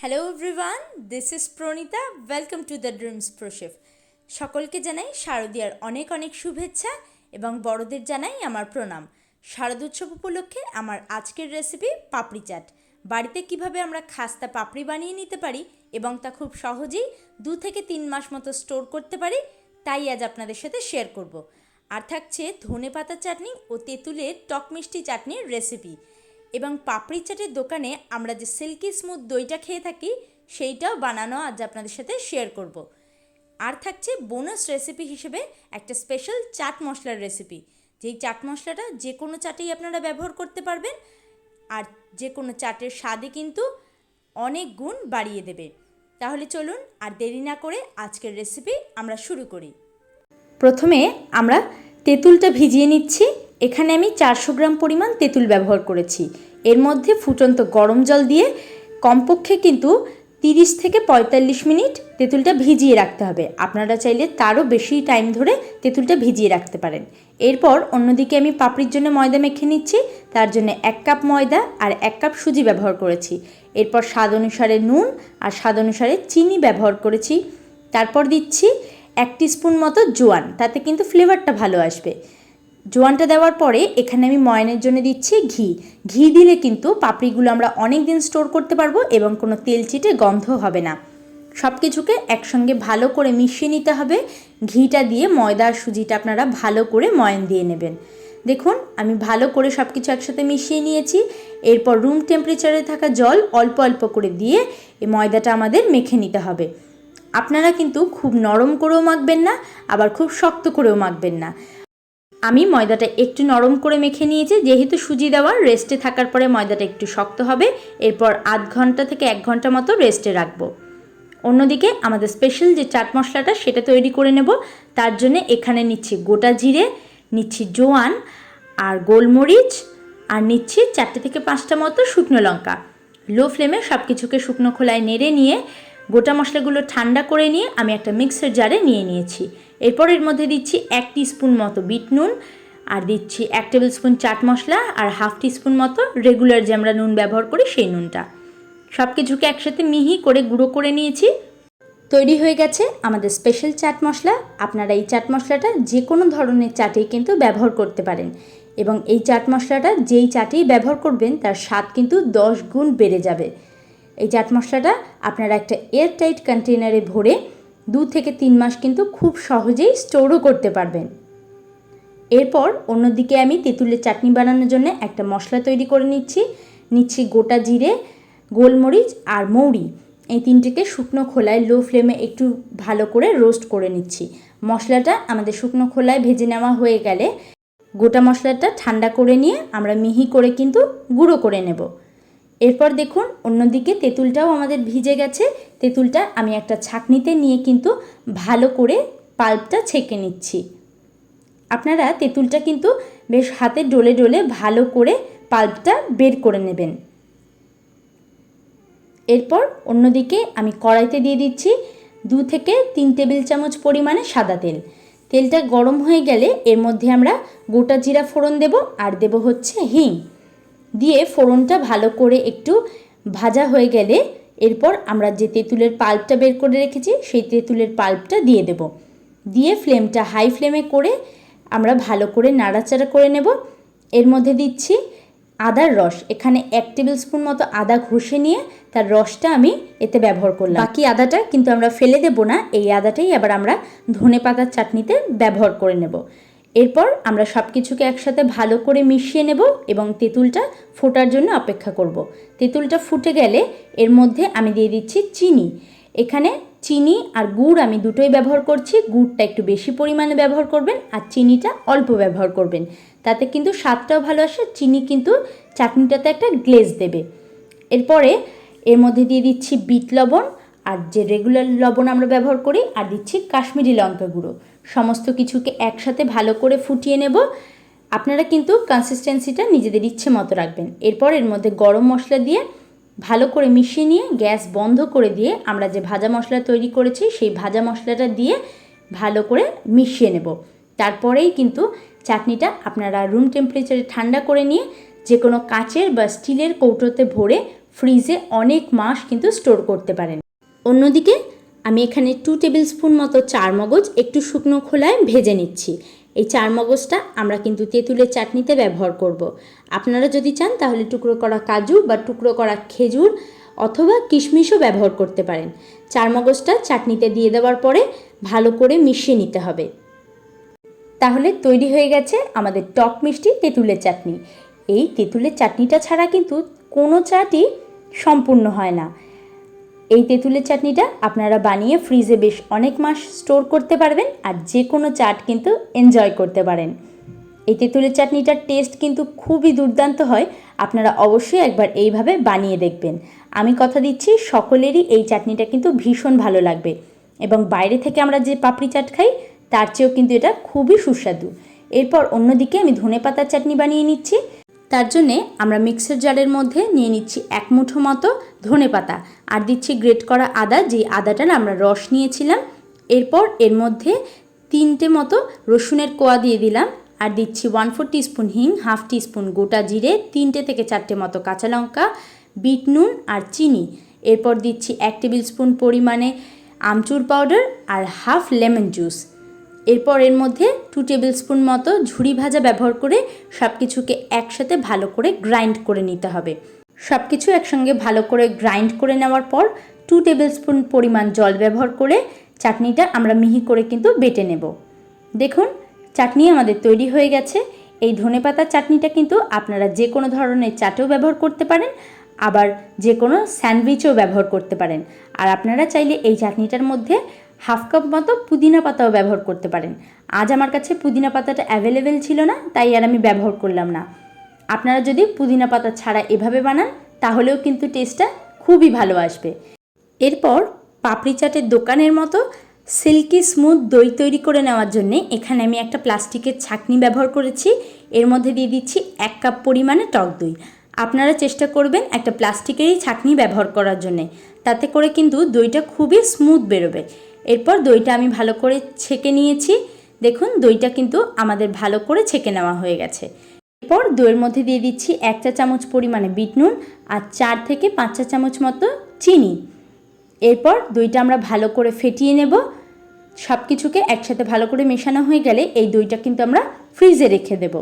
Hello everyone this is Praneeta welcome to the dreams pro chef সকলকে জানাই শারদীয়ার অনেক অনেক শুভেচ্ছা এবং বড়দের জানাই আমার প্রণাম। শারদ উৎসব উপলক্ষে আমার আজকের রেসিপি পাপড়ি চাট। বাড়িতে কীভাবে আমরা খাস্তা পাপড়ি বানিয়ে নিতে পারি এবং তা খুব সহজেই দু থেকে তিন মাস মতো স্টোর করতে পারি, তাই আজ আপনাদের সাথে শেয়ার করব। আর থাকছে ধনে পাতা চাটনি ও তেঁতুলের টক মিষ্টি চাটনির রেসিপি এবং পাপড়ি চাটের দোকানে আমরা যে সিল্কি স্মুথ দইটা খেয়ে থাকি, সেইটাও বানানো আজ আপনাদের সাথে শেয়ার করব। আর থাকছে বোনাস রেসিপি হিসেবে একটা স্পেশাল চাট মশলার রেসিপি যেই চাট মশলাটা যে কোনো চাটেই আপনারা ব্যবহার করতে পারবেন, আর যে কোনো চাটের স্বাদে কিন্তু অনেক গুণ বাড়িয়ে দেবে। তাহলে চলুন আর দেরি না করে আজকের রেসিপি আমরা শুরু করি। প্রথমে আমরা তেঁতুলটা ভিজিয়ে নিচ্ছি। এখানে আমি চারশো গ্রাম পরিমাণ তেঁতুল ব্যবহার করেছি। এর মধ্যে ফুটন্ত গরম জল দিয়ে কমপক্ষে কিন্তু তিরিশ থেকে পঁয়তাল্লিশ মিনিট তেঁতুলটা ভিজিয়ে রাখতে হবে। আপনারা চাইলে তারও বেশি টাইম ধরে তেঁতুলটা ভিজিয়ে রাখতে পারেন। এরপর অন্যদিকে আমি পাপড়ির জন্য ময়দা মেখে নিচ্ছি। তার জন্য এক কাপ ময়দা আর এক কাপ সুজি ব্যবহার করেছি। এরপর স্বাদ অনুসারে নুন আর স্বাদ অনুসারে চিনি ব্যবহার করেছি। তারপর দিচ্ছি এক স্পুন মতো জোয়ান। তাতে কিন্তু ফ্লেভারটা ভালো আসবে। জোয়ানটা দেওয়ার পরে এখানে আমি ময়নের জন্য দিচ্ছি ঘি। ঘি দিলে কিন্তু পাপড়িগুলো আমরা অনেক দিন স্টোর করতে পারব এবং কোনো তেল চিটে গন্ধ হবে না। সব কিছুকে একসঙ্গে ভালো করে মিশিয়ে নিতে হবে। ঘিটা দিয়ে ময়দা আর সুজিটা আপনারা ভালো করে ময়ন দিয়ে নেবেন। দেখুন, আমি ভালো করে সব কিছু একসাথে মিশিয়ে নিয়েছি। এরপর রুম টেম্পারেচারে থাকা জল অল্প অল্প করে দিয়ে এই ময়দাটা আমাদের মেখে নিতে হবে। আপনারা কিন্তু খুব নরম করেও মাখবেন না, আবার খুব শক্ত করেও মাখবেন না। আমি ময়দাটা একটু নরম করে মেখে নিয়েছি, যেহেতু সুজি দেওয়ার রেস্টে থাকার পরে ময়দাটা একটু শক্ত হবে। এরপর আধ ঘণ্টা থেকে এক ঘণ্টা মতো রেস্টে রাখব। অন্যদিকে আমাদের স্পেশাল যে চাট মশলাটা, সেটা তৈরি করে নেব। তার জন্য এখানে নিচ্ছি গোটা জিরে, নিচ্ছি জোয়ান আর গোলমরিচ, আর নিচ্ছি চারটে থেকে পাঁচটা মতো শুকনো লঙ্কা। লো ফ্লেমে সব কিছুকে শুকনো খোলায় নেড়ে নিয়ে গোটা মশলাগুলো ঠান্ডা করে নিয়ে আমি একটা মিক্সার জারে নিয়ে নিয়েছি। এরপর এর মধ্যে দিচ্ছি এক স্পুন মতো বিট নুন, আর দিচ্ছি এক টেবিল স্পুন চাট মশলা, আর হাফ স্পুন মতো রেগুলার যে আমরা নুন ব্যবহার করি সেই নুনটা। সব কিছুকে একসাথে মিহি করে গুঁড়ো করে নিয়েছি। তৈরি হয়ে গেছে আমাদের স্পেশাল চাট মশলা। আপনারা এই চাট মশলাটা যে কোনো ধরনের চাটেই কিন্তু ব্যবহার করতে পারেন। এবং এই চাট মশলাটা যেই চাটেই ব্যবহার করবেন, তার স্বাদ কিন্তু দশ গুণ বেড়ে যাবে। এই চাট মশলাটা আপনারা একটা এয়ার টাইট কন্টেনারে ভরে দু থেকে তিন মাস কিন্তু খুব সহজেই স্টোরও করতে পারবেন। এরপর অন্যদিকে আমি তেঁতুলের চাটনি বানানোর জন্য একটা মশলা তৈরি করে নিচ্ছি। নিচ্ছি গোটা জিরে, গোলমরিচ আর মৌরি। এই তিনটিকে শুকনো খোলায় লো ফ্লেমে একটু ভালো করে রোস্ট করে নিচ্ছি। মশলাটা আমাদের শুকনো খোলায় ভেজে নেওয়া হয়ে গেলে গোটা মশলাটা ঠান্ডা করে নিয়ে আমরা মিহি করে কিন্তু গুঁড়ো করে নেব। এরপর দেখুন, অন্যদিকে তেঁতুলটাও আমাদের ভিজে গেছে। তেঁতুলটা আমি একটা ছাকনিতে নিয়ে কিন্তু ভালো করে পাল্পটা ছেঁকে নিচ্ছি। আপনারা তেঁতুলটা কিন্তু বেশ হাতে ডলে ডলে ভালো করে পাল্পটা বের করে নেবেন। এরপর অন্যদিকে আমি কড়াইতে দিয়ে দিচ্ছি দু থেকে তিন টেবিল চামচ পরিমাণে সাদা তেল। তেলটা গরম হয়ে গেলে এর মধ্যে আমরা গোটা জিরা ফোড়ন দেব, আর দেব হচ্ছে হিং। দিয়ে ফোড়নটা ভালো করে একটু ভাজা হয়ে গেলে এরপর আমরা যে তেঁতুলের পাল্পটা বের করে রেখেছি, সেই তেঁতুলের পাল্পটা দিয়ে দেব। দিয়ে ফ্লেমটা হাই ফ্লেমে করে আমরা ভালো করে নাড়াচাড়া করে নেব। এর মধ্যে দিচ্ছি আদার রস। এখানে এক টেবিল স্পুন মতো আদা ঘষে নিয়ে তার রসটা আমি এতে ব্যবহার করলাম। বাকি আদাটা কিন্তু আমরা ফেলে দেব না, এই আদাটাই আবার আমরা ধনে পাতার চাটনিতে ব্যবহার করে নেব। এরপর আমরা সব কিছুকে একসাথে ভালো করে মিশিয়ে নেব এবং তেঁতুলটা ফোটার জন্য অপেক্ষা করব। তেঁতুলটা ফুটে গেলে এর মধ্যে আমি দিয়ে দিচ্ছি চিনি। এখানে চিনি আর গুড় আমি দুটোই ব্যবহার করছি। গুড়টা একটু বেশি পরিমাণে ব্যবহার করবেন আর চিনিটা অল্প ব্যবহার করবেন। তাতে কিন্তু স্বাদটাও ভালো আসে। চিনি কিন্তু চাটনিটাতে একটা গ্লেজ দেবে। এরপরে এর মধ্যে দিয়ে দিচ্ছি বিট লবণ আর যে রেগুলার লবণ আমরা ব্যবহার করি, আর দিচ্ছি কাশ্মীরি লঙ্কা গুঁড়ো। সমস্ত কিছুকে একসাথে ভালো করে ফুটিয়ে নেব। আপনারা কিন্তু কনসিস্টেন্সিটা নিজেদের ইচ্ছে মতো রাখবেন। এরপর এর মধ্যে গরম মশলা দিয়ে ভালো করে মিশিয়ে নিয়ে গ্যাস বন্ধ করে দিয়ে আমরা যে ভাজা মশলা তৈরি করেছি, সেই ভাজা মশলাটা দিয়ে ভালো করে মিশিয়ে নেব। তারপরেই কিন্তু চাটনিটা আপনারা রুম টেম্পারেচারে ঠান্ডা করে নিয়ে যে কোনো কাচের বা স্টিলের কৌটোতে ভরে ফ্রিজে অনেক মাস কিন্তু স্টোর করতে পারেন। অন্যদিকে আমি এখানে টু টেবিল স্পুন মতো চার মগজ, একটু শুকনো খোলায় ভেজে নিচ্ছি। এই চার মগজটা আমরা কিন্তু তেঁতুলের চাটনিতে ব্যবহার করব। আপনারা যদি চান, তাহলে টুকরো করা কাজু বা টুকরো করা খেজুর অথবা কিশমিশও ব্যবহার করতে পারেন। চার মগজটা চাটনিতে দিয়ে দেওয়ার পরে ভালো করে মিশিয়ে নিতে হবে। তাহলে তৈরি হয়ে গেছে আমাদের টক মিষ্টি তেঁতুলের চাটনি। এই তেঁতুলের চাটনিটা ছাড়া কিন্তু কোনো চাটই সম্পূর্ণ হয় না। এই তেঁতুলের চাটনিটা আপনারা বানিয়ে ফ্রিজে বেশ অনেক মাস স্টোর করতে পারবেন আর যে কোনো চাট কিন্তু এনজয় করতে পারেন। এই তেঁতুলের চাটনিটার টেস্ট কিন্তু খুবই দুর্দান্ত হয়, আপনারা অবশ্যই একবার এইভাবে বানিয়ে দেখবেন। আমি কথা দিচ্ছি, সকলেরই এই চাটনিটা কিন্তু ভীষণ ভালো লাগবে এবং বাইরে থেকে আমরা যে পাপড়ি চাট খাই, তার চেয়েও কিন্তু এটা খুবই সুস্বাদু। এরপর অন্যদিকে আমি ধনে পাতার চাটনি বানিয়ে নিচ্ছি। তার জন্যে আমরা মিক্সার জারের মধ্যে নিয়ে নিচ্ছি এক মুঠো মতো ধনে পাতা আর দিচ্ছি গ্রেট করা আদা, যেই আদাটার আমরা রস নিয়েছিলাম। এরপর এর মধ্যে তিনটে মতো রসুনের কোয়া দিয়ে দিলাম আর দিচ্ছি ওয়ান ফোর টিস্পুন হিং হাফ টিস্পুন গোটা জিরে, তিনটে থেকে চারটে মতো কাঁচা লঙ্কা, বিট নুন আর চিনি। এরপর দিচ্ছি এক টেবিল স্পুন পরিমাণে আমচুর পাউডার আর হাফ লেমন জুস। এরপর এর মধ্যে টু টেবিল স্পুন মতো ঝুড়ি ভাজা ব্যবহার করে সব কিছুকে একসাথে ভালো করে গ্রাইন্ড করে নিতে হবে। সব কিছু একসঙ্গে ভালো করে গ্রাইন্ড করে নেওয়ার পর টু টেবিল স্পুন পরিমাণ জল ব্যবহার করে চাটনিটা আমরা মিহি করে কিন্তু বেটে নেব। দেখুন, চাটনি আমাদের তৈরি হয়ে গেছে। এই ধনে ধনেপাতার চাটনিটা কিন্তু আপনারা যে কোনো ধরনের চাটেও ব্যবহার করতে পারেন, আবার যে কোনো স্যান্ডউইচও ব্যবহার করতে পারেন। আর আপনারা চাইলে এই চাটনিটার মধ্যে হাফ কাপ মতো পুদিনা পাতাও ব্যবহার করতে পারেন। আজ আমার কাছে পুদিনা পাতাটা অ্যাভেলেবেল ছিল না, তাই আর আমি ব্যবহার করলাম না। আপনারা যদি পুদিনা পাতা ছাড়া এভাবে বানান, তাহলেও কিন্তু টেস্টটা খুবই ভালো আসবে। এরপর পাপড়ি চাটের দোকানের মতো সিল্কি স্মুথ দই তৈরি করে নেওয়ার জন্য এখানে আমি একটা প্লাস্টিকের ছাকনি ব্যবহার করেছি। এর মধ্যে দিয়ে দিচ্ছি এক কাপ পরিমাণে টক দই। আপনারা চেষ্টা করবেন একটা প্লাস্টিকেরই ছাকনি ব্যবহার করার জন্যে। তাতে করে কিন্তু দইটা খুবই স্মুথ বেরোবে। এরপর দইটা আমি ভালো করে ছেঁকে নিয়েছি। দেখুন, দইটা কিন্তু আমাদের ভালো করে ছেঁকে নেওয়া হয়ে গেছে। এরপর দইয়ের মধ্যে দিয়ে দিচ্ছি এক চা চামচ পরিমাণে বিট নুন আর চার থেকে পাঁচ চা চামচ মতো চিনি। এরপর দইটা আমরা ভালো করে ফেটিয়ে নেব। সব কিছুকে একসাথে ভালো করে মেশানো হয়ে গেলে এই দইটা কিন্তু আমরা ফ্রিজে রেখে দেব।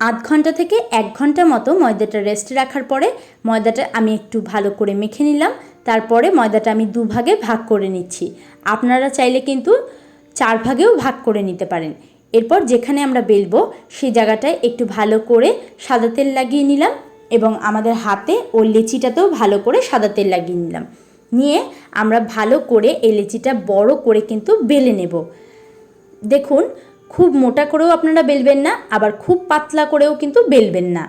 আধ ঘণ্টা থেকে এক ঘণ্টা মতো ময়দাটা রেস্টে রাখার পরে ময়দাটা আমি একটু ভালো করে মেখে নিলাম। তারপরে ময়দাটা আমি দুভাগে ভাগ করে নিচ্ছি। আপনারা চাইলে কিন্তু চার ভাগেও ভাগ করে নিতে পারেন। এরপর যেখানে আমরা বেলবো, সেই জায়গাটায় একটু ভালো করে সাদা তেল লাগিয়ে নিলাম এবং আমাদের হাতে ও লেচিটাতেও ভালো করে সাদা তেল লাগিয়ে নিলাম। নিয়ে আমরা ভালো করে এই লেচিটা বড় করে কিন্তু বেলে নেব। দেখুন, খুব মোটা করেও আপনারা বেলবেন না, আবার খুব পাতলা করেও কিন্তু বেলবেন না।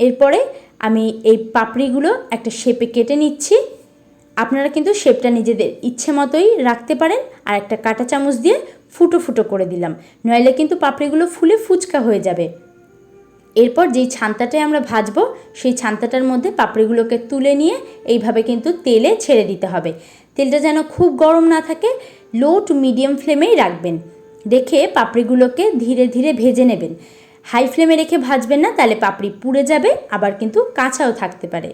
এরপরে আমি এই পাপড়িগুলো একটা শেপে কেটে নিচ্ছি। আপনারা কিন্তু শেপটা নিজেদের ইচ্ছে মতোই রাখতে পারেন আর একটা কাঁটা চামচ দিয়ে ফুটো ফুটো করে দিলাম। নইলে কিন্তু পাপড়িগুলো ফুলে ফুচকা হয়ে যাবে। এরপর যেই ছান্তাটায় আমরা ভাজবো, সেই ছান্তাটার মধ্যে পাপড়িগুলোকে তুলে নিয়ে এইভাবে কিন্তু তেলে ছেড়ে দিতে হবে। তেলটা যেন খুব গরম না থাকে, লো টু মিডিয়াম ফ্লেমেই রাখবেন। রেখে পাপড়িগুলোকে ধীরে ধীরে ভেজে নেবেন। হাই ফ্লেমে রেখে ভাজবেন না, তাহলে পাপড়ি পুড়ে যাবে, আবার কিন্তু কাঁচাও থাকতে পারে।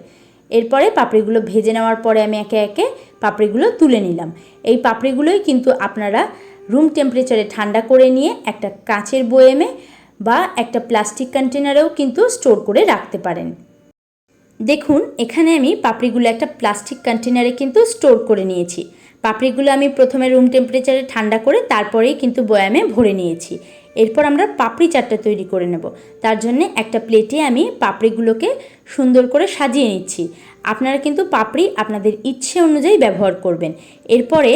এরপরে পাপড়িগুলো ভেজে নেওয়ার পরে আমি একে একে পাপড়িগুলো তুলে নিলাম। এই পাপড়িগুলোই কিন্তু আপনারা রুম টেম্পারেচারে ঠান্ডা করে নিয়ে একটা কাঁচের বয়েমে বা একটা প্লাস্টিক কন্টেনারেও কিন্তু স্টোর করে রাখতে পারেন। দেখুন, এখানে আমি পাপড়িগুলো একটা প্লাস্টিক কন্টেনারে কিন্তু স্টোর করে নিয়েছি। পাপড়িগুলো আমি প্রথমে রুম টেম্পারেচারে ঠান্ডা করে তারপরেই কিন্তু বয়ামে ভরে নিয়েছি। এরপর আমরা পাপড়ি চাটটা তৈরি করে নেব। তার জন্য একটা প্লেটে আমি পাপড়িগুলোকে সুন্দর করে সাজিয়ে নিচ্ছি। আপনারা কিন্তু পাপড়ি আপনাদের ইচ্ছে অনুযায়ী ব্যবহার করবেন। এরপরে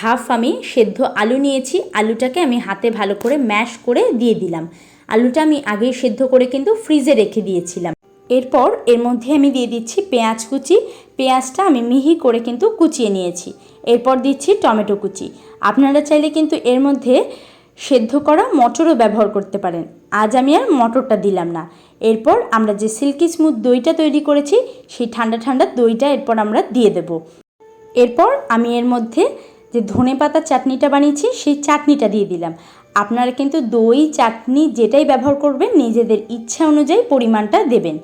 হাফ আমি সেদ্ধ আলু নিয়েছি। আলুটাকে আমি হাতে ভালো করে ম্যাশ করে দিয়ে দিলাম। আলুটা আমি আগেই সেদ্ধ করে কিন্তু ফ্রিজে রেখে দিয়েছিলাম। এরপর এর মধ্যে আমি দিয়ে দিচ্ছি পেঁয়াজ কুচি। পেঁয়াজটা আমি মিহি করে কিন্তু কুচিয়ে নিয়েছি। এরপর দিচ্ছি টমেটো কুচি। আপনারা চাইলে কিন্তু এর মধ্যে সেদ্ধ করা মটরও ব্যবহার করতে পারেন। আজ আমি আর মটরটা দিলাম না। এরপর আমরা যে সিল্কি স্মুথ দইটা তৈরি করেছি, সেই ঠান্ডা ঠান্ডা দইটা এরপর আমরা দিয়ে দেব। এরপর আমি এর মধ্যে যে ধনে পাতা চাটনিটা বানিয়েছি, সেই চাটনিটা দিয়ে দিলাম। আপনারা কিন্তু দই, চাটনি যেটাই ব্যবহার করবেন, নিজেদের ইচ্ছা অনুযায়ী পরিমাণটা দেবেন।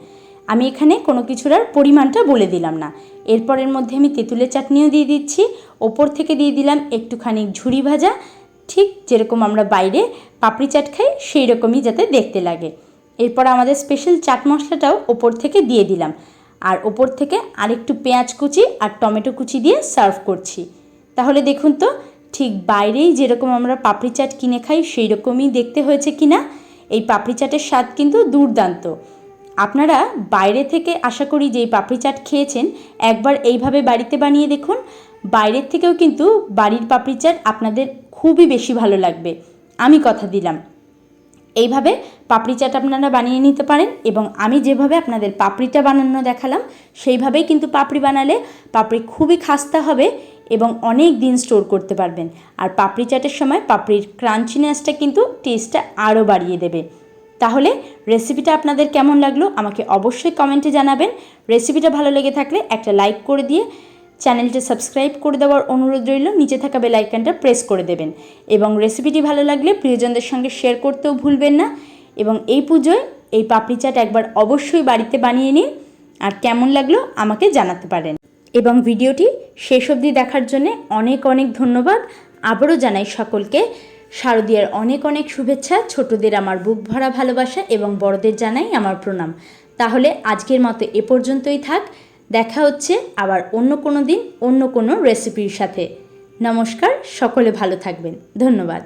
আমি এখানে কোনো কিছুর আর পরিমাণটা বলে দিলাম না। এরপরের মধ্যে আমি তেঁতুলের চাটনিও দিয়ে দিচ্ছি। ওপর থেকে দিয়ে দিলাম একটুখানি ঝুড়ি ভাজা ঠিক যেরকম আমরা বাইরে পাপড়ি চাট খাই সেই রকমই যাতে দেখতে লাগে। এরপর আমাদের স্পেশাল চাট মশলাটাও ওপর থেকে দিয়ে দিলাম। আর ওপর থেকে আরেকটু পেঁয়াজ কুচি আর টমেটো কুচি দিয়ে সার্ভ করছি। তাহলে দেখুন তো, ঠিক বাইরেই যেরকম আমরা পাপড়ি চাট কিনে খাই সেই রকমই দেখতে হয়েছে কি না এই পাপড়ি চাটের স্বাদ কিন্তু দুর্দান্ত। আপনারা বাইরে থেকে আশা করি যেই পাপড়ি চাট খেয়েছেন, একবার এইভাবে বাড়িতে বানিয়ে দেখুন। বাইরের থেকেও কিন্তু বাড়ির পাপড়ি চাট আপনাদের খুবই বেশি ভালো লাগবে। আমি কথা দিলাম। এইভাবে পাপড়ি চাট আপনারা বানিয়ে নিতে পারেন এবং আমি যেভাবে আপনাদের পাপড়িটা বানানো দেখালাম, সেইভাবেই কিন্তু পাপড়ি বানালে পাপড়ি খুবই খাস্তা হবে এবং অনেক দিন স্টোর করতে পারবেন। আর পাপড়ি চাটের সময় পাপড়ির ক্রাঞ্চিনেসটা কিন্তু টেস্টটা আরও বাড়িয়ে দেবে। তাহলে রেসিপিটা আপনাদের কেমন লাগল আমাকে অবশ্যই কমেন্টে জানাবেন। রেসিপিটা ভালো লেগে থাকলে একটা লাইক করে দিয়ে চ্যানেলটা সাবস্ক্রাইব করে দেওয়ার অনুরোধ রইল। নিচে থাকা বেল আইকনটা প্রেস করে দেবেন। এবং রেসিপিটি ভালো লাগলে প্রিয়জনদের সঙ্গে শেয়ার করতেও ভুলবেন না। এবং এই পুজোয় এই পাপড়ি চাট একবার অবশ্যই বাড়িতে বানিয়ে নিন। আর কেমন লাগল আমাকে জানাতে পারেন। এবং ভিডিওটি শেষ অবধি দেখার জন্য অনেক অনেক ধন্যবাদ। আবারও জানাই সকলকে, শারদীয়ার অনেক অনেক শুভেচ্ছা। ছোটদের আমার বুক ভরা ভালোবাসা এবং বড়দের জানাই আমার প্রণাম। তাহলে আজকের মতো এ পর্যন্তই থাক। দেখা হচ্ছে আবার অন্য কোনো দিন, অন্য কোনো রেসিপির সাথে। নমস্কার, সকলে ভালো থাকবেন। ধন্যবাদ।